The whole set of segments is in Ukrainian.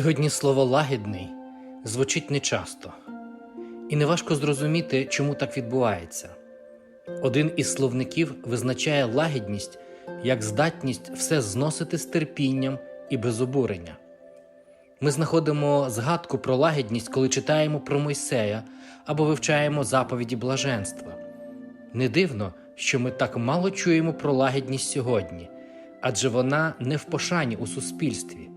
Сьогодні слово лагідний звучить нечасто, і неважко зрозуміти, чому так відбувається. Один із словників визначає лагідність як здатність все зносити з терпінням і без обурення. Ми знаходимо згадку про лагідність, коли читаємо про Мойсея або вивчаємо заповіді блаженства. Не дивно, що ми так мало чуємо про лагідність сьогодні, адже вона не в пошані у суспільстві.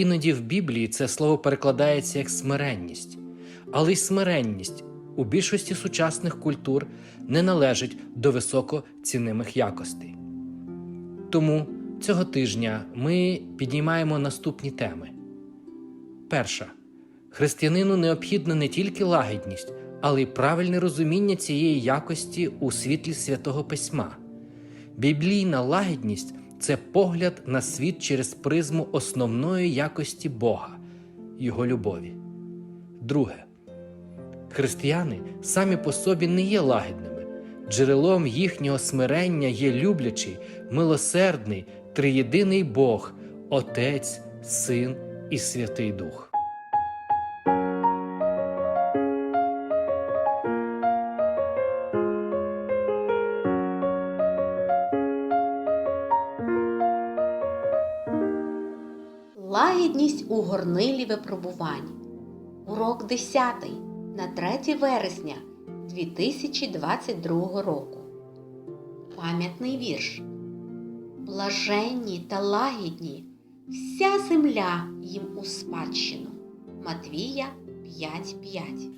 Іноді в Біблії це слово перекладається як смиренність, але й смиренність у більшості сучасних культур не належить до високоцінимих якостей. Тому цього тижня ми піднімаємо наступні теми. Перша. Християнину необхідна не тільки лагідність, але й правильне розуміння цієї якості у світлі святого письма. Біблійна лагідність це погляд на світ через призму основної якості Бога, Його любові. Друге. Християни самі по собі не є лагідними. Джерелом їхнього смирення є люблячий, милосердний, триєдиний Бог, Отець, Син і Святий Дух. Лагідність у горнилі випробувань. Урок 10 на 3 вересня 2022 року. Пам'ятний вірш. Блаженні та лагідні, вся земля їм у спадщину. Матвія 5.5.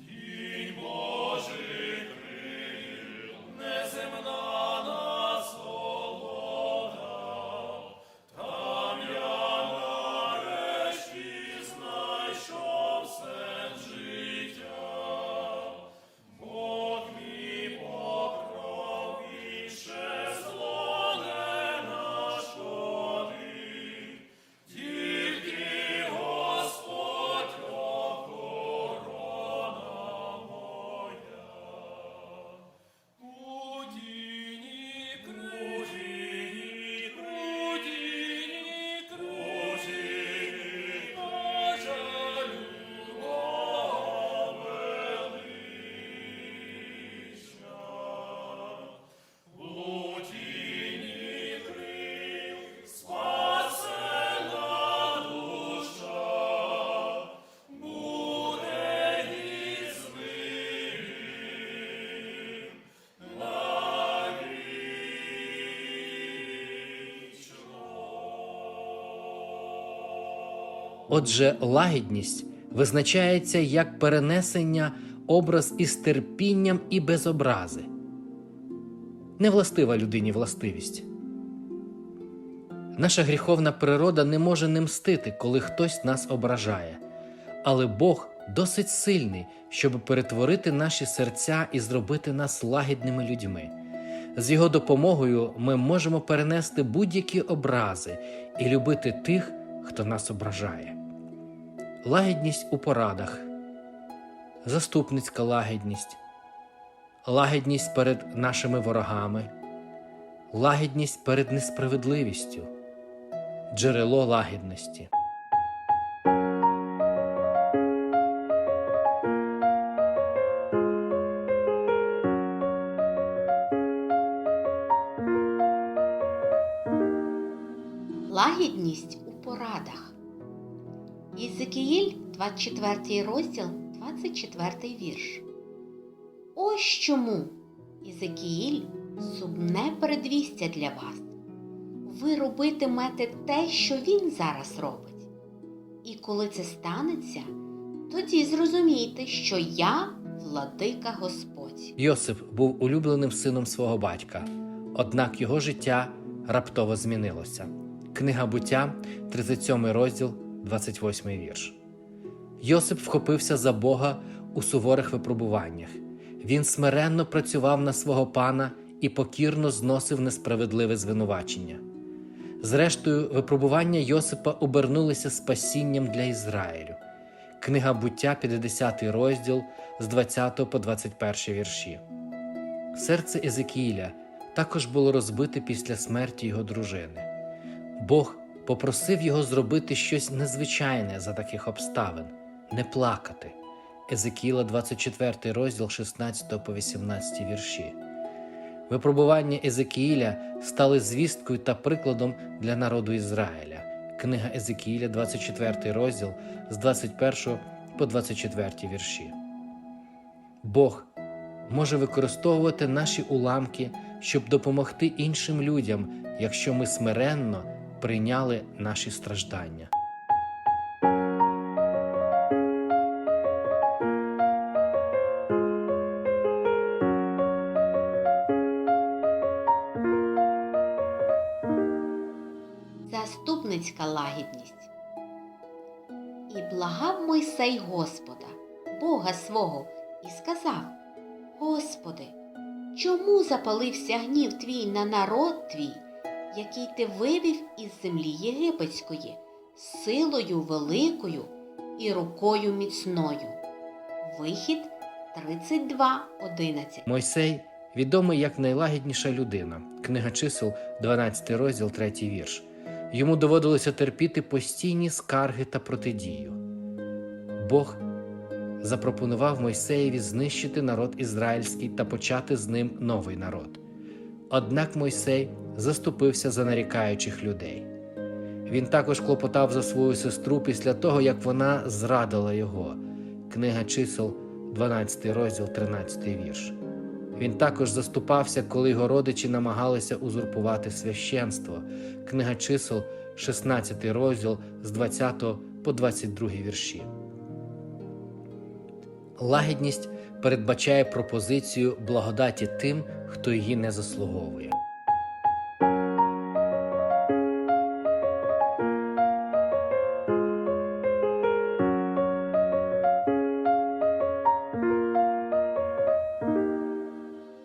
Отже, лагідність визначається як перенесення образ із терпінням і без образи. Невластива людині властивість. Наша гріховна природа не може не мстити, коли хтось нас ображає, але Бог досить сильний, щоб перетворити наші серця і зробити нас лагідними людьми. З його допомогою ми можемо перенести будь-які образи і любити тих, хто нас ображає. Лагідність у порадах, заступницька лагідність, лагідність перед нашими ворогами, лагідність перед несправедливістю, джерело лагідності. Лагідність порадах. Ізекіїль, 24 розділ, 24 вірш. Ось чому Ізекіїль сумне передвістя для вас. Ви робитимете те, що він зараз робить. І коли це станеться, тоді зрозумійте, що я владика Господь. Йосип був улюбленим сином свого батька, однак його життя раптово змінилося. Книга буття, 37 розділ, 28 вірш. Йосип вхопився за Бога у суворих випробуваннях. Він смиренно працював на свого пана і покірно зносив несправедливе звинувачення. Зрештою, випробування Йосипа обернулися спасінням для Ізраїлю. Книга буття, 50 розділ з 20 по 21 вірші. Серце Езекіїля також було розбите після смерті його дружини. Бог попросив його зробити щось незвичайне за таких обставин не плакати. Езекіла 24 розділ 16 по 18 вірші. Випробування Езекіїля стали звісткою та прикладом для народу Ізраїля. Книга Езекіїля, 24 розділ з 21 по 24 вірші. Бог може використовувати наші уламки, щоб допомогти іншим людям, якщо ми смиренно прийняли наші страждання. Заступницька лагідність. І благав Мойсей Господа, Бога свого, і сказав: Господи, чому запалився гнів твій на народ твій, який ти вивів із землі єгипетської, силою великою і рукою міцною? Вихід 32.11 Мойсей відомий як найлагідніша людина. Книга чисел, 12 розділ, 3 вірш. Йому доводилося терпіти постійні скарги та протидію. Бог запропонував Мойсеєві знищити народ ізраїльський та почати з ним новий народ. Однак Мойсей заступився за нарікаючих людей. Він також клопотав за свою сестру після того, як вона зрадила його. Книга чисел, 12 розділ, 13 вірш. Він також заступався, коли його родичі намагалися узурпувати священство. Книга чисел, 16 розділ з 20 по 22 вірші. Лагідність передбачає пропозицію благодаті тим, хто її не заслуговує.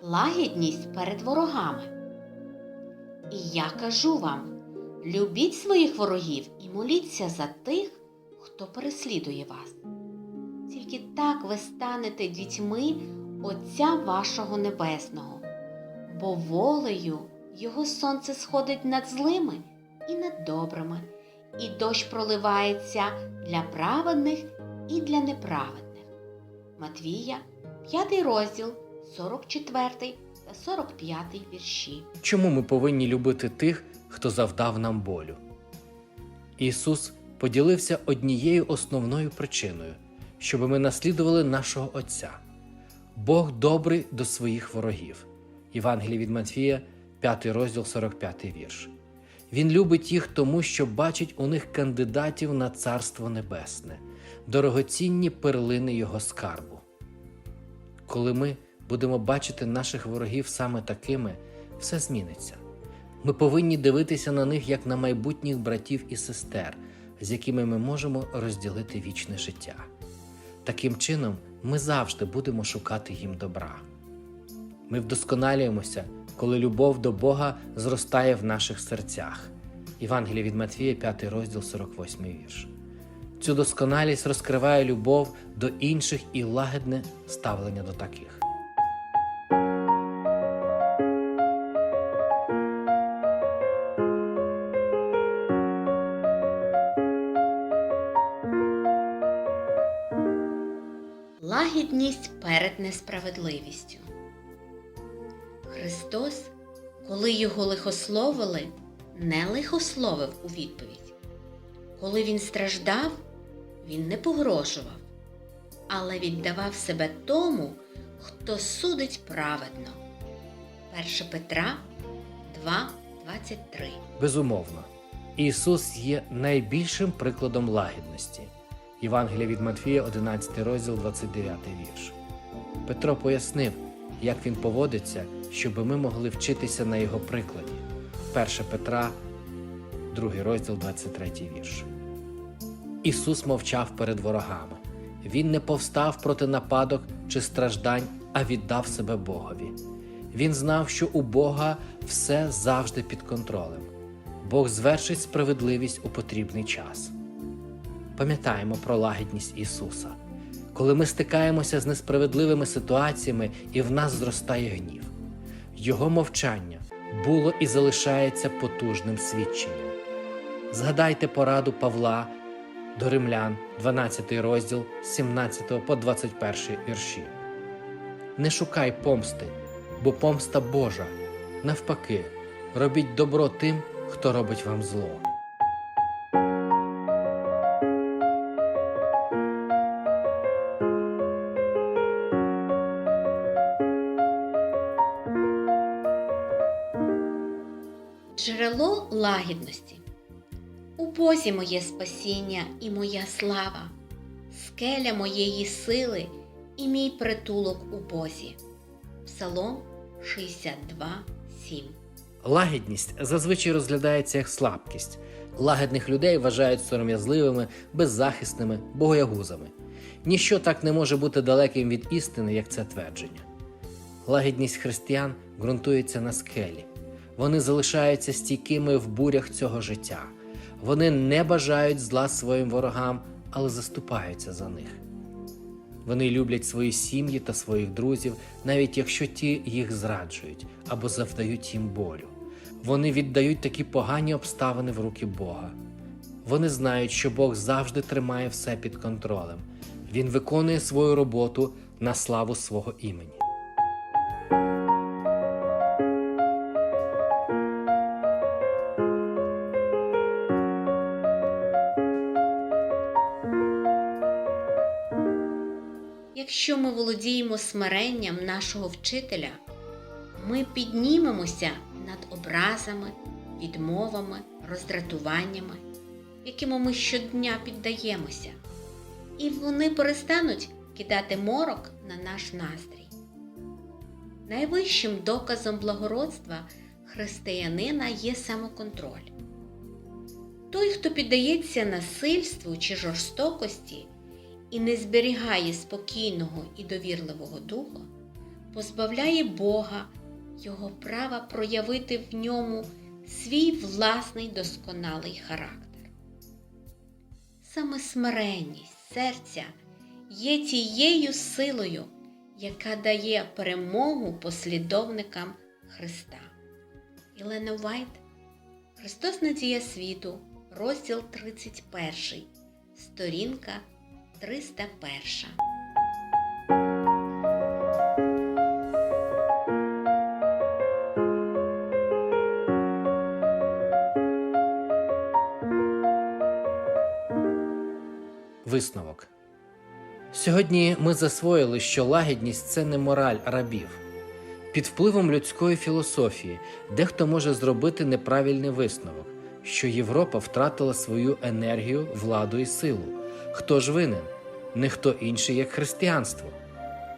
лагідність перед ворогами. І я кажу вам: любіть своїх ворогів і моліться за тих, хто переслідує вас. Тільки так ви станете дітьми Отця вашого Небесного, бо волею Його сонце сходить над злими і над добрими, і дощ проливається для праведних і для неправедних. Матвія, 5 розділ, 44 та 45 вірші. Чому ми повинні любити тих, хто завдав нам болю? Ісус поділився однією основною причиною, щоб ми наслідували нашого Отця. Бог добрий до своїх ворогів. Євангеліє від Матфія, 5 розділ 45 вірш. Він любить їх тому, що бачить у них кандидатів на Царство Небесне, дорогоцінні перлини Його скарбу. Коли ми будемо бачити наших ворогів саме такими, все зміниться. Ми повинні дивитися на них як на майбутніх братів і сестер, з якими ми можемо розділити вічне життя. Таким чином, ми завжди будемо шукати їм добра. Ми вдосконалюємося, коли любов до Бога зростає в наших серцях. Євангеліє від Матвія, 5 розділ 48 вірш. Цю досконалість розкриває любов до інших і лагідне ставлення до таких. Несправедливістю. Христос, коли його лихословили, не лихословив у відповідь. Коли він страждав, він не погрожував, але віддавав себе тому, хто судить праведно. 1 Петра 2.23 Безумовно, Ісус є найбільшим прикладом лагідності. Євангелія від Матфія, 11 розділ, 29 вірш. Петро пояснив, як він поводиться, щоб ми могли вчитися на його прикладі. 1 Петра, 2 розділ, 23 вірш. Ісус мовчав перед ворогами. Він не повстав проти нападок чи страждань, а віддав себе Богові. Він знав, що у Бога все завжди під контролем. Бог звершить справедливість у потрібний час. Пам'ятаємо про лагідність Ісуса. Коли ми стикаємося з несправедливими ситуаціями і в нас зростає гнів, Його мовчання було і залишається потужним свідченням. Згадайте пораду Павла до римлян, 12 розділ 17 по 21 вірші. Не шукай помсти, бо помста Божа. Навпаки, робіть добро тим, хто робить вам зло. Джерело лагідності. У Бозі моє спасіння і моя слава, скеля моєї сили і мій притулок у Бозі. Псалом 62, 7. Лагідність зазвичай розглядається як слабкість. Лагідних людей вважають сором'язливими, беззахисними, богоягузами. Ніщо так не може бути далеким від істини, як це твердження. Лагідність християн ґрунтується на скелі. Вони залишаються стійкими в бурях цього життя. Вони не бажають зла своїм ворогам, але заступаються за них. Вони люблять свої сім'ї та своїх друзів, навіть якщо ті їх зраджують або завдають їм болю. Вони віддають такі погані обставини в руки Бога. Вони знають, що Бог завжди тримає все під контролем. Він виконує свою роботу на славу свого імені. Якщо ми володіємо смиренням нашого вчителя, ми піднімемося над образами, відмовами, роздратуваннями, якими ми щодня піддаємося, і вони перестануть кидати морок на наш настрій. Найвищим доказом благородства християнина є самоконтроль. Той, хто піддається насильству чи жорстокості і не зберігає спокійного і довірливого духа, позбавляє Бога його права проявити в ньому свій власний досконалий характер. Саме смиренність серця є тією силою, яка дає перемогу послідовникам Христа. Єлена Вайт, Христос Надія світу, розділ 31, сторінка 301. Висновок. Сьогодні ми засвоїли, що лагідність це не мораль рабів. Під впливом людської філософії дехто може зробити неправильний висновок, що Європа втратила свою енергію, владу і силу. Хто ж винен? Не хто інший, як християнство.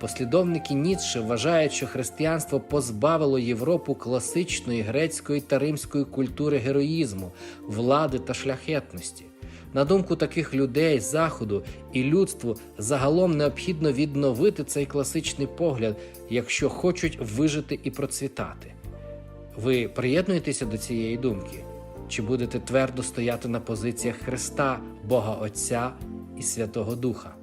Послідовники Ніцше вважають, що християнство позбавило Європу класичної грецької та римської культури героїзму, влади та шляхетності. На думку таких людей заходу і людству загалом необхідно відновити цей класичний погляд, якщо хочуть вижити і процвітати. Ви приєднуєтеся до цієї думки? Чи будете твердо стояти на позиціях Христа, Бога Отця і Святого Духа?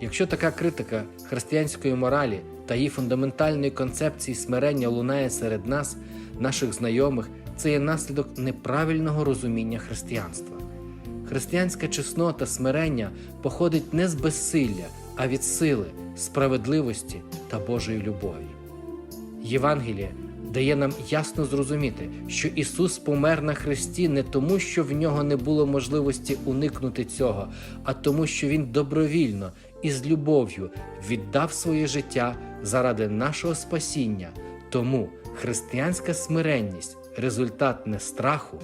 Якщо така критика християнської моралі та її фундаментальної концепції смирення лунає серед нас, наших знайомих, це є наслідок неправильного розуміння християнства. Християнська чеснота смирення походить не з безсилля, а від сили, справедливості та Божої любові. Євангеліє дає нам ясно зрозуміти, що Ісус помер на Христі не тому, що в нього не було можливості уникнути цього, а тому, що Він добровільно і з любов'ю віддав своє життя заради нашого спасіння. Тому християнська смиренність результат не страху,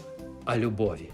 а любові.